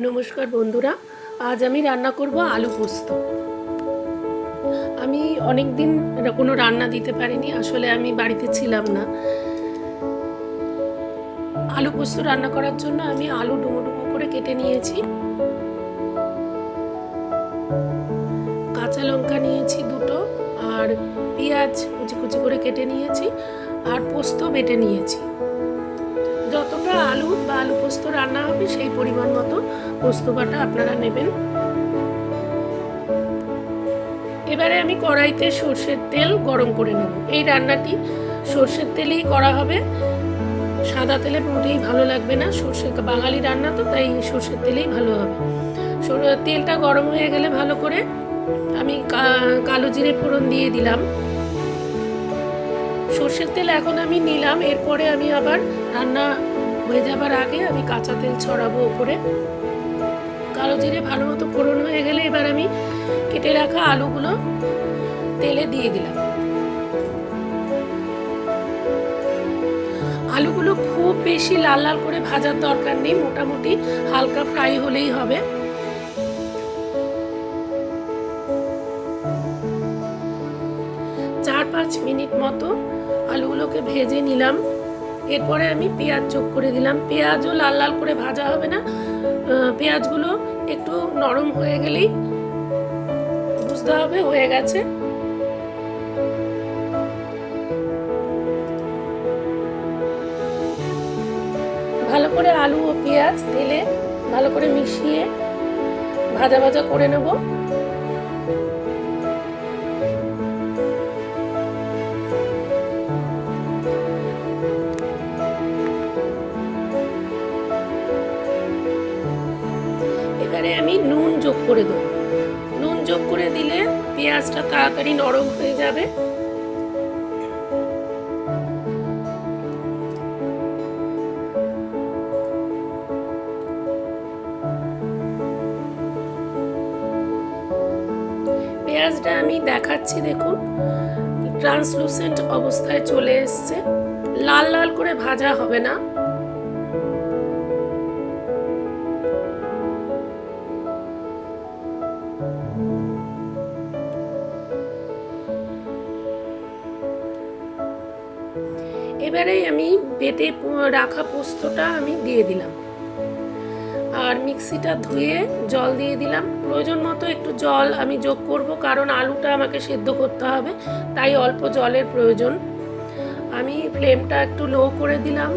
নমস্কার বন্ধুরা, আজ আমি রান্না করব আলু পোস্ত। আমি অনেক দিন কোনো রান্না দিতে পারিনি, আসলে আমি বাড়িতে ছিলাম না। আলু পোস্ত রান্না করার জন্য আমি আলু ডুমো ডুমো করে কেটে নিয়েছি। কাঁচা লঙ্কা নিয়েছি দুটো, আর পেঁয়াজ কুচি কুচি করে কেটে নিয়েছি, আর পোস্ত বেটে নিয়েছি। যতটা আলু, বা আলু পোস্ত রান্না হবে, সেই পরিমাণ মতো পোস্ত বাটা আপনারা নেবেন। এবারে আমি কড়াইতে সর্ষের তেল গরম করে নেব। এই রান্নাটি সর্ষের তেলেই করা হবে। সাদা তেলে মোটেই ভালো লাগবে না। সর্ষে বাঙালি রান্না তো, তাই সর্ষের তেলেই ভালো হবে। তেলটা গরম হয়ে গেলে ভালো করে আমি কালো জিরে ফোড়ন দিয়ে দিলাম। সর্ষের তেল এখন আমি নিলাম। এরপরে আমি আবার রান্না হয়ে যাবার আগে আমি কাঁচা তেল ছড়াবো ওপরে। কালো জিরে ভালো মতো ফোড়ন হয়ে গেলে এবার আমি কেটে রাখা আলুগুলো তেলে দিয়ে দিলাম। আলুগুলো খুব বেশি লাল লাল করে ভাজার দরকার নেই, মোটামুটি হালকা ফ্রাই হলেই হবে। চার পাঁচ মিনিট মতো আলুগুলোকে ভেজে নিলাম। এরপরে আমি পেঁয়াজ যোগ করে দিলাম। পেঁয়াজও লাল লাল করে ভাজা হবে না। পেঁয়াজগুলো একটু নরম হয়ে গেলেই বুঝতে হবে, হয়ে গেছে। ভালো করে আলু ও পেঁয়াজ তেলে ভালো করে মিশিয়ে ভাজা ভাজা করে নেব। করে দেবো। নুন যোগ করে দিলে পেঁয়াজটা তাড়াতাড়ি নরম হয়ে যাবে। পেঁয়াজটা আমি দেখাচ্ছি, দেখুন। ট্রান্সলুসেন্ট অবস্থায় চলে এসছে। লাল লাল করে ভাজা হবে না। এবারে আমি বেটে রাখা পোস্তটা আমি দিয়ে দিলাম। আর মিক্সিটা ধুয়ে জল দিয়ে দিলাম। প্রয়োজন মতো একটু জল আমি যোগ করব, কারণ আলুটা আমাকে সেদ্ধ করতে হবে, তাই অল্প জলের প্রয়োজন। আমি ফ্লেমটা একটু লো করে দিলাম।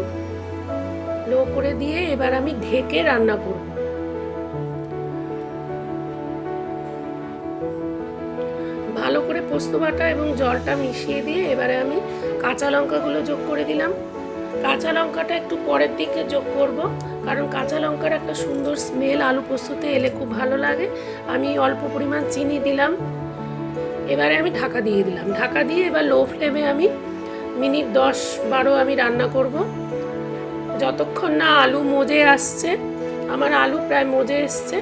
লো করে দিয়ে এবার আমি ঢেকে রান্না করব। ভালো করে পোস্ত বাটা এবং জলটা মিশিয়ে দিয়ে এবারে আমি কাঁচা লঙ্কাগুলো যোগ করে দিলাম। কাঁচা লঙ্কাটা একটু পরের দিকে যোগ করব, কারণ কাঁচা লঙ্কার একটা সুন্দর স্মেল আলু পোস্ততে এলে খুব ভালো লাগে। আমি অল্প পরিমাণ চিনি দিলাম। এবারে আমি ঢাকা দিয়ে দিলাম। ঢাকা দিয়ে এবার লো ফ্লেমে আমি মিনিট দশ বারো আমি রান্না করব। যতক্ষণ না আলু মজে আসছে, আমার আলু প্রায় মজে এসছে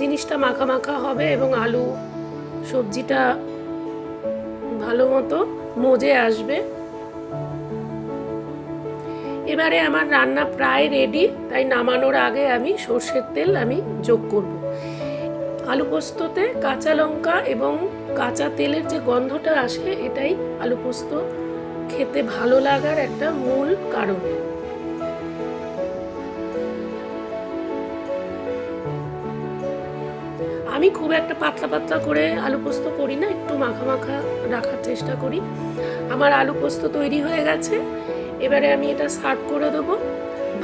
জিনিসটা মাখা মাখা হবে এবং আলু সবজিটা ভালো মতো মজে আসবে। এবারে আমার রান্না প্রায় রেডি তাই নামানোর আগে আমি সর্ষের তেল আমি যোগ করব। আলু পোস্ততে কাঁচা লঙ্কা এবং কাঁচা তেলের যে গন্ধটা আসে, এটাই আলু পোস্ত খেতে ভালো লাগার একটা মূল কারণ। আমি খুব একটা পাতলা পাতলা করে আলু পোস্ত করি না, একটু মাখা মাখা রাখার চেষ্টা করি। আমার আলু পোস্ত তৈরি হয়ে গেছে, এবারে আমি এটা সার্ভ করে দেবো।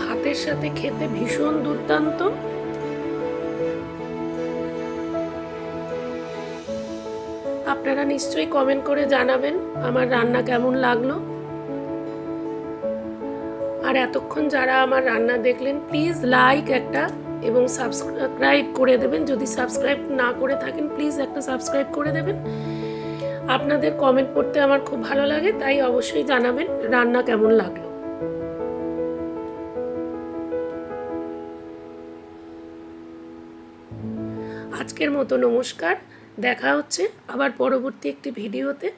ভাতের সাথে খেতে ভীষণ দুর্দান্ত। আপনারা নিশ্চয়ই কমেন্ট করে জানাবেন আমার রান্না কেমন লাগল। আর এতক্ষণ যারা আমার রান্না দেখলেন প্লিজ লাইক একটা এবং সাবস্ক্রাইব করে দেবেন। যদি সাবস্ক্রাইব না করে থাকেন প্লিজ একটা সাবস্ক্রাইব করে দেবেন। আপনাদের কমেন্ট পড়তে আমার খুব ভালো লাগে, তাই অবশ্যই জানাবেন রান্না কেমন লাগল। আজকের মতো নমস্কার, দেখা হচ্ছে আবার পরবর্তী একটি ভিডিওতে।